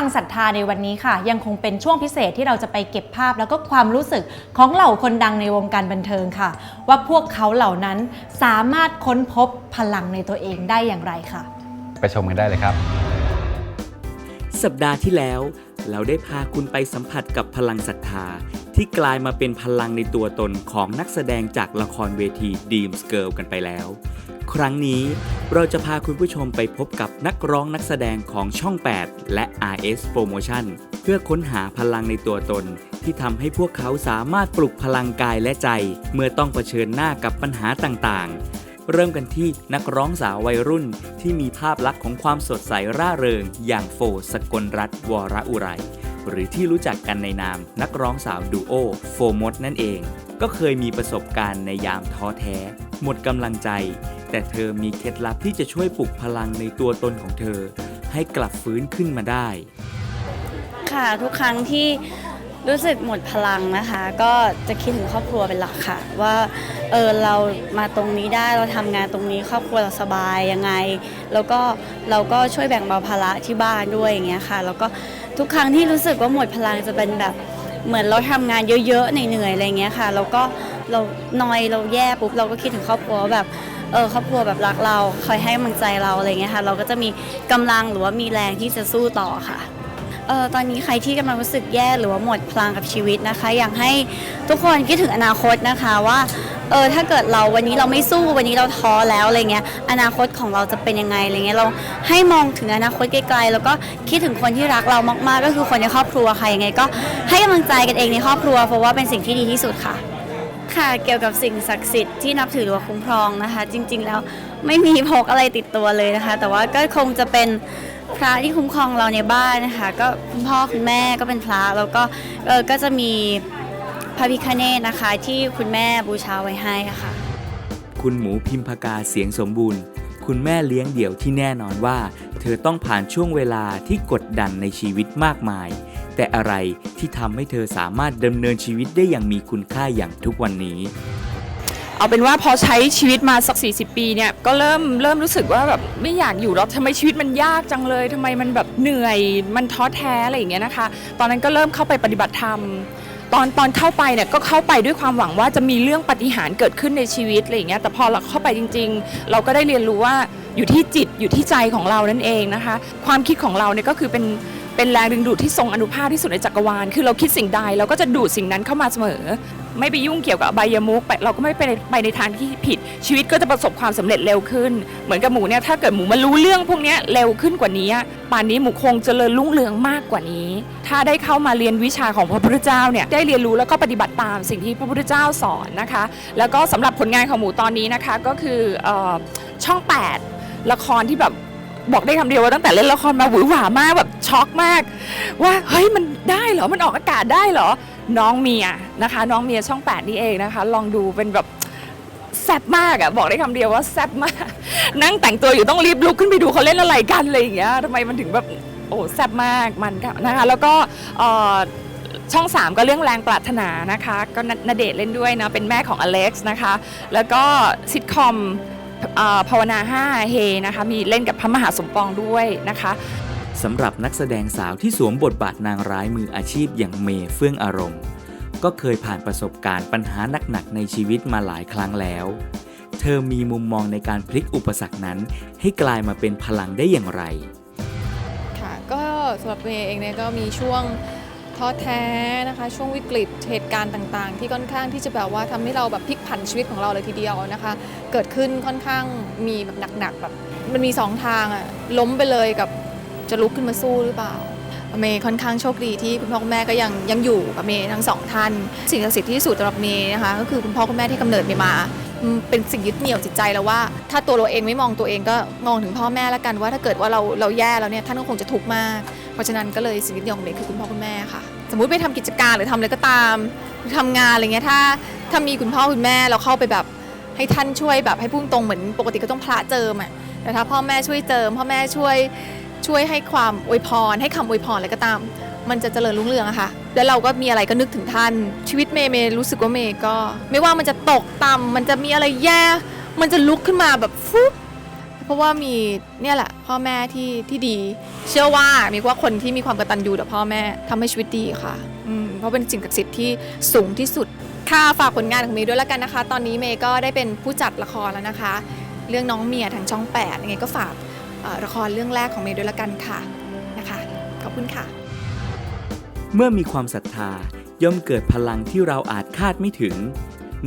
ลังศรัทธาในวันนี้ค่ะ ยังคงเป็นช่วงพิเศษที่เราจะไปเก็บภาพ แล้วก็ความรู้สึกของเหล่าคนดังในวงการบันเทิงค่ะ ว่าพวกเขาเหล่านั้นสามารถค้นพบพลังในตัวเองได้อย่างไรค่ะ ไปชมกันได้เลยครับ สัปดาห์ที่แล้ว เราได้พาคุณไปสัมผัสกับพลังศรัทธา ที่กลายมาเป็นพลังในตัวตนของนักแสดงจากละครเวที Dreams Girl กันไปแล้ว ครั้งนี้ เราจะพาคุณผู้ชมไปพบกับนักร้องนักแสดงของช่อง 8 และ RS Promotion เพื่อค้นหาพลังในตัวตน ที่ทำให้พวกเขาสามารถปลุกพลังกายและใจ เมื่อต้องเผชิญหน้ากับปัญหาต่างๆ เริ่มกันที่นักร้องสาววัยรุ่น ที่มีภาพลักษณ์ของความสดใสร่าเริง อย่างโฟสกลรัตวรอุไรหรือที่รู้จักกันในนามนักร้องสาวดูโอโฟมดนั่นเอง ก็เคยมีประสบการณ์ในยามท้อแท้ หมดกำลังใจ แต่เธอมีเคล็ดลับที่จะช่วยปลุกพลังในตัวตนของเธอ ให้กลับฟื้นขึ้นมาได้ ค่ะทุกครั้งที่รู้สึกหมดพลังนะคะ ก็จะคิดถึงครอบครัวเป็นหลักค่ะ ว่าเออเรามาตรงนี้ได้เราทำงานตรงนี้ครอบครัวเราสบายยังไง แล้วก็เราก็ช่วยแบ่งเบาภาระที่บ้านด้วยอย่างเงี้ยค่ะ แล้วก็ทุกครั้งที่รู้สึกว่าหมดพลังจะเป็นแบบ เหมือนเราทำงานเยอะๆเหนื่อยๆอะไรเงี้ยค่ะแล้วก็เรานอยเราแย่ปุ๊บเราก็คิดถึงครอบครัวแบบเออครอบครัวแบบรักเราคอยให้กำลังใจเราอะไรเงี้ยค่ะเราก็จะมีกำลังหรือว่ามีแรงที่จะสู้ต่อค่ะเออตอนนี้ใครที่กำลังรู้สึกแย่หรือว่าหมดพลังกับชีวิตนะคะ อยากให้ทุกคนคิดถึงอนาคตนะคะว่า เออถ้าเกิดเราวันนี้เราไม่สู้วันนี้เราท้อแล้วอะไรเงี้ยอนาคตของเราจะเป็นยังไงอะไรเงี้ยเราให้มองถึงอนาคตไกลๆแล้วก็คิดถึงคนที่รักเรามากๆ ก็คือคนในครอบครัวค่ะยังไง ก็ให้กำลังใจกันเองในครอบครัวเพราะว่าเป็นสิ่งที่ดีที่สุดค่ะ ค่ะเกี่ยวกับสิ่งศักดิ์สิทธิ์ที่นับถือหรือว่าคุ้มครองนะคะ จริง ๆ แล้วไม่มีพกอะไรติดตัวเลยนะคะ แต่ว่าก็คงจะเป็นพระที่คุ้มครองเราในบ้านนะคะ ก็คุณพ่อคุณแม่ก็เป็นพระแล้วก็เออก็จะมี พระพิฆเนศนะคะ ที่คุณแม่บูชาไว้ให้ค่ะ คุณหมูพิมพากาเสียงสมบูรณ์ คุณแม่เลี้ยงเดี่ยวที่แน่นอนว่า เธอต้องผ่านช่วงเวลาที่กดดันในชีวิตมากมาย แต่อะไรที่ทำให้เธอสามารถดำเนินชีวิตได้อย่างมีคุณค่าอย่างทุกวันนี้ เอาเป็นว่าพอใช้ชีวิตมาสัก 40 ปีเนี่ยก็เริ่มเริ่มรู้สึกว่าแบบไม่อยากอยู่แล้วทำไมชีวิตมันยากจังเลยทำไมมันแบบเหนื่อยมันท้อแท้อะไรอย่างเงี้ยนะคะ ตอนนั้นก็เริ่มเข้าไปปฏิบัติธรรม ตอนตอนเข้าไปเนี่ยก็เข้าไปด้วยความหวังว่าจะมีเรื่องปฏิหารเกิดขึ้นในชีวิตอะไรอย่างเงี้ยแต่พอเราเข้าไปจริง ๆ เราก็ได้เรียนรู้ว่าอยู่ที่จิตอยู่ที่ใจของเรานั่นเองนะคะ ความคิดของเราเนี่ยก็คือเป็นเป็นแรงดึงดูดที่ทรงอนุภาพที่สุดในจักรวาล คือเราคิดสิ่งใดเราก็จะดูดสิ่งนั้นเข้ามาเสมอ ไม่ไปยุ่งเกี่ยวกับอบายมุกไปเราก็ไม่ไปในไปในทางที่ผิด ชีวิตก็จะประสบความสำเร็จเร็วขึ้น เหมือนกับหมูเนี่ยถ้าเกิดหมูมารู้เรื่องพวกนี้เร็วขึ้นกว่านี้ป่านนี้หมูคงเจริญรุ่งเรืองมากกว่านี้ ถ้าได้เข้ามาเรียนวิชาของพระพุทธเจ้าเนี่ยได้เรียนรู้แล้วก็ปฏิบัติตามสิ่งที่พระพุทธเจ้าสอนนะคะ แล้วก็สำหรับผลงานของหมูตอนนี้นะคะก็คืออ่อช่อง 8 ละครที่แบบบอกได้คำเดียวว่าตั้งแต่เล่นละครมาหวือหวามากแบบช็อกมาก ว่าเฮ้ยมันได้เหรอมันออกอากาศได้เหรอ น้องเมียนะคะ น้องเมียช่อง 8 นี่เองนะคะ ลองดูเป็นแบบแซ่บมากอะบอกได้คำเดียวว่าแซ่บมาก นั่งแต่งตัวอยู่ต้องรีบลุกขึ้นไปดูเขาเล่นอะไรกันอะไรอย่างเงี้ยทำไมมันถึงแบบโอ้แซ่บมากมันค่ะนะคะ แล้วก็ช่อช่อง 3 ก็เรื่องแรงปรารถนานะคะ ก็ณณเดชเล่นด้วยนะเป็นแม่ของอเล็กซ์นะคะ แล้วก็ซิทคอมภาวนา5เฮนะคะ มีเล่นกับพระมหาสมปองด้วยนะคะ สำหรับนักแสดงสาวที่สวมบทบาทนางร้ายมืออาชีพอย่างเมเฟื่องอารมณ์ ก็เคยผ่านประสบการณ์ปัญหาหนักๆในชีวิตมาหลายครั้งแล้ว เธอมีมุมมองในการพลิกอุปสรรคนั้น ให้กลายมาเป็นพลังได้อย่างไร ค่ะก็สำหรับเมย์เองเนี่ยก็มีช่วงท้อแท้นะคะ ช่วงวิกฤตเหตุการณ์ต่างๆ ที่ค่อนข้างที่จะแบบว่าทำให้เราแบบพลิกผันชีวิตของเราเลยทีเดียวนะคะ เกิดขึ้นค่อนข้างมีแบบหนักๆแบบมันมีสองทางอะล้มไปเลยกับ จะลุกขึ้นมาสู้หรือเปล่า เมย์ค่อนข้างโชคดีที่คุณพ่อคุณแม่ก็ยังยังอยู่กับเมย์ทั้งสองท่าน สิ่งศักดิ์สิทธิ์ที่สุดสำหรับเมย์นะคะก็คือคุณพ่อคุณแม่ที่กำเนิดเมย์มาเป็นสิ่งยึดเหนี่ยวจิตใจแล้วว่า ถ้าตัวเราเองไม่มองตัวเองก็มองถึงพ่อแม่แล้วกันว่าถ้าเกิดว่าเราเราแย่แล้วเนี่ยท่านก็คงจะทุกข์มาก เพราะฉะนั้นก็เลยสิ่งยึดเหนี่ยวของเมย์คือคุณพ่อคุณแม่ค่ะ สมมุติไปทำกิจการหรือทำอะไรก็ตามหรือทำงานอะไรเงี้ยถ้าถ้ามีคุณพ่อคุณแม่เราเข้าไปแบบให้ท่านช่วยแบบให้พุ่งตรงเหมือนปกติก็ต้องพระเจิมอะแต่ถ้าพ่อแม่ช่วยเจิม พ่อแม่ช่วย ช่วยให้ความอวยพร ให้คำอวยพรอะไรก็ตาม มันจะเจริญรุ่งเรืองอะค่ะ แล้วเราก็มีอะไรก็นึกถึงท่าน ชีวิตเมย์เมย์รู้สึกว่าเมย์ก็ ไม่ว่ามันจะตกต่ำมันจะมีอะไรแย่ มันจะลุกขึ้นมาแบบฟุ๊บเพราะว่ามีเนี่ยแหละ พ่อแม่ที่ที่ดี เชื่อว่ามีว่าคนที่มีความกตัญญูต่อพ่อแม่ทำให้ชีวิตดีค่ะอืมเพราะเป็นสิ่งศักดิ์สิทธิ์ที่สูงที่สุดค่ะฝากผลงานของเมย์ด้วยแล้วกันนะคะ ตอนนี้เมย์ก็ได้เป็นผู้จัดละครแล้วนะคะ เรื่องน้องเมียทางช่อง8ยังไงก็ฝาก ละครเรื่องแรกของเมย์ด้วยแล้วกันค่ะนะคะขอบคุณค่ะ เมื่อมีความศรัทธาย่อมเกิดพลังที่เราอาจคาดไม่ถึง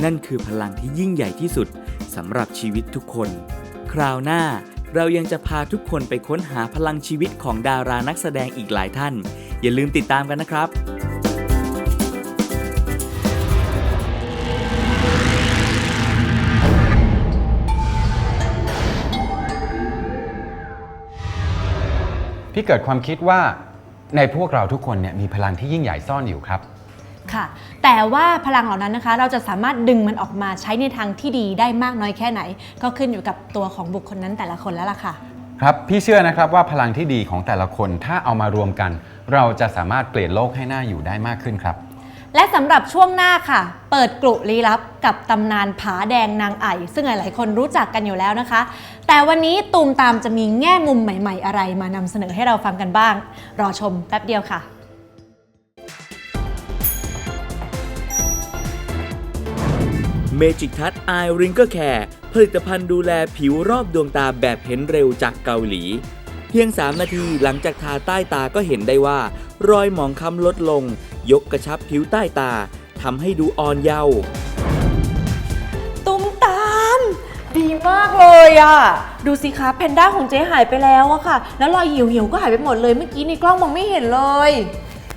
นั่นคือพลังที่ยิ่งใหญ่ที่สุดสำหรับชีวิตทุกคน คราวหน้าเรายังจะพาทุกคนไปค้นหาพลังชีวิตของดารานักแสดงอีกหลายท่าน อย่าลืมติดตามกันนะครับ พี่เกิดความคิดว่าในพวกเราทุกคนเนี่ยมีพลังที่ยิ่งใหญ่ซ่อนอยู่ครับ ค่ะ แต่ว่าพลังเหล่านั้นนะคะ เราจะสามารถดึงมันออกมาใช้ในทางที่ดีได้มากน้อยแค่ไหน ก็ขึ้นอยู่กับตัวของบุคคลนั้นแต่ละคนแล้วล่ะค่ะ ครับพี่เชื่อนะครับว่าพลังที่ดีของแต่ละคนถ้าเอามารวมกัน เราจะสามารถเปลี่ยนโลกให้น่าอยู่ได้มากขึ้นครับ และสำหรับช่วงหน้าค่ะ เปิดกลุ่ลี้ลับกับตำนานผาแดงนางไอซึ่งหลาย ๆ คนรู้จักกันอยู่แล้วนะคะ แต่วันนี้ตูมตามจะมีแง่มุมใหม่ ๆ อะไรมานำเสนอให้เราฟังกันบ้าง รอชมแป๊บเดียวค่ะ Magic Touch Eye Wrinkle Care ผลิตภัณฑ์ดูแลผิวรอบดวงตาแบบเห็นเร็วจากเกาหลี เพียง 3 นาทีหลังจากทาใต้ตาก็เห็นได้ว่า รอยหมองคล้ำลดลง ยกกระชับผิวใต้ตาทำให้ดูอ่อนเยาว์ตุ้มตาม ดีมากเลยอะดูสิคะแพนด้าของเจ๊หายไปแล้วอะค่ะ แล้วรอยเหี่ยวเหี่ยวๆก็หายไปหมดเลยเมื่อกี้ในกล้องมองไม่เห็นเลย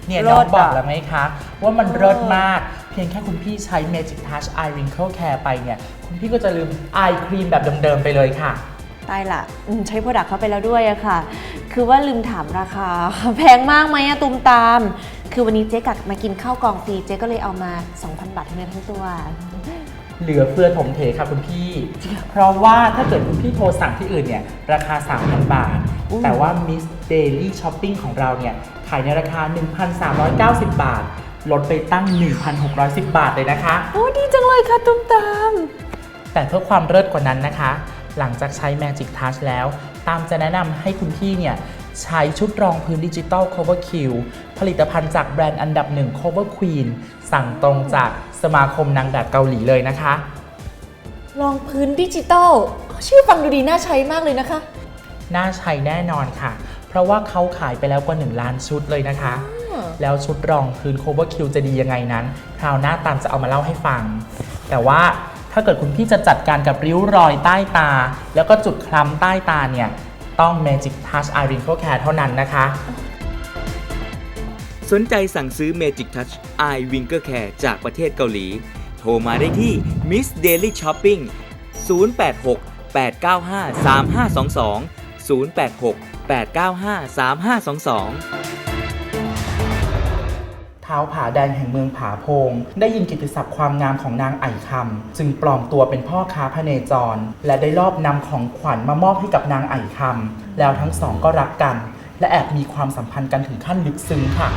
เนี่ยเลิน้อศงบอกอะแล้วไหมคะ ว่ามันเลิศมาก เพียงแค่คุณพี่ใช้ Magic Touch Eye Wrinkle Care ไปเนี่ย คุณพี่ก็จะลืม Eye Cream แบบเดิมๆไปเลยค่ะ ตายละอืมใช้โปรดักต์เขาไปแล้วด้วยอะค่ะ คือว่าลืมถามราคา แพงมากไหมอะตุ้มตาม คือวันนี้เจ๊กัดมากินข้าวกล่องฟรีเจ๊ก็เลยเอามา 2,000 บาททั้งนั้นทั้งตัว เหลือเฟือถมเทค่ะคุณพี่ เพราะว่าถ้าเกิดคุณพี่โทรสั่งที่อื่นเนี่ย ราคา 3,000 บาทอุ้ยแต่ว่า Miss Daily Shopping ของเราเนี่ย ขายในราคา 1,390 บาท ลดไปตั้ง 1,610 บาทเลยนะคะ โอ้ดีจังเลยค่ะตุ้มตาม แต่เพื่อความเลิศกว่านั้นนะคะ หลังจากใช้ Magic Touch แล้ว ตามจะแนะนำให้คุณพี่เนี่ย ใช้ชุดรองพื้นดิจิตอล Cover Q ผลิตภัณฑ์จากแบรนด์อันดับหนึ่ง Cover Queen สั่งตรงจากสมาคมนางแบบเกาหลีเลยนะคะ รองพื้นดิจิตอลอ๋อชื่อฟังดูดีน่าใช้มากเลยนะคะ น่าใช้แน่นอนค่ะ เพราะว่าเขาขายไปแล้วกว่า 1 ล้านชุดเลยนะคะ แล้วชุดรองพื้น Cover Q จะดียังไงนั้น คราวหน้าตามจะเอามาเล่าให้ฟัง แต่ว่าถ้าเกิดคุณพี่จะจัดการกับริ้วรอยใต้ตา แล้วก็จุดคล้ำใต้ตาเนี่ย ต้อง Magic Touch Eye Wrinkle Care เท่านั้นนะคะ สนใจสั่งซื้อ Magic Touch Eye Wrinkle Care จากประเทศเกาหลี โทรมาได้ที่ Miss Daily Shopping 086 895 3522 086 895 3522 ท้าผาแดงแห่งเมืองผาโพง ได้ยินกิตติศัพท์ความงามของนางไอ่คำจึงปลอมตัวเป็นพ่อค้าพเนจร และได้ลอบนำของขวัญมามอบให้กับนางไอ่คำแล้วทั้งสองก็รักกัน และแอบมีความสัมพันธ์กันถึงขั้นลึกซึ้งค่ะ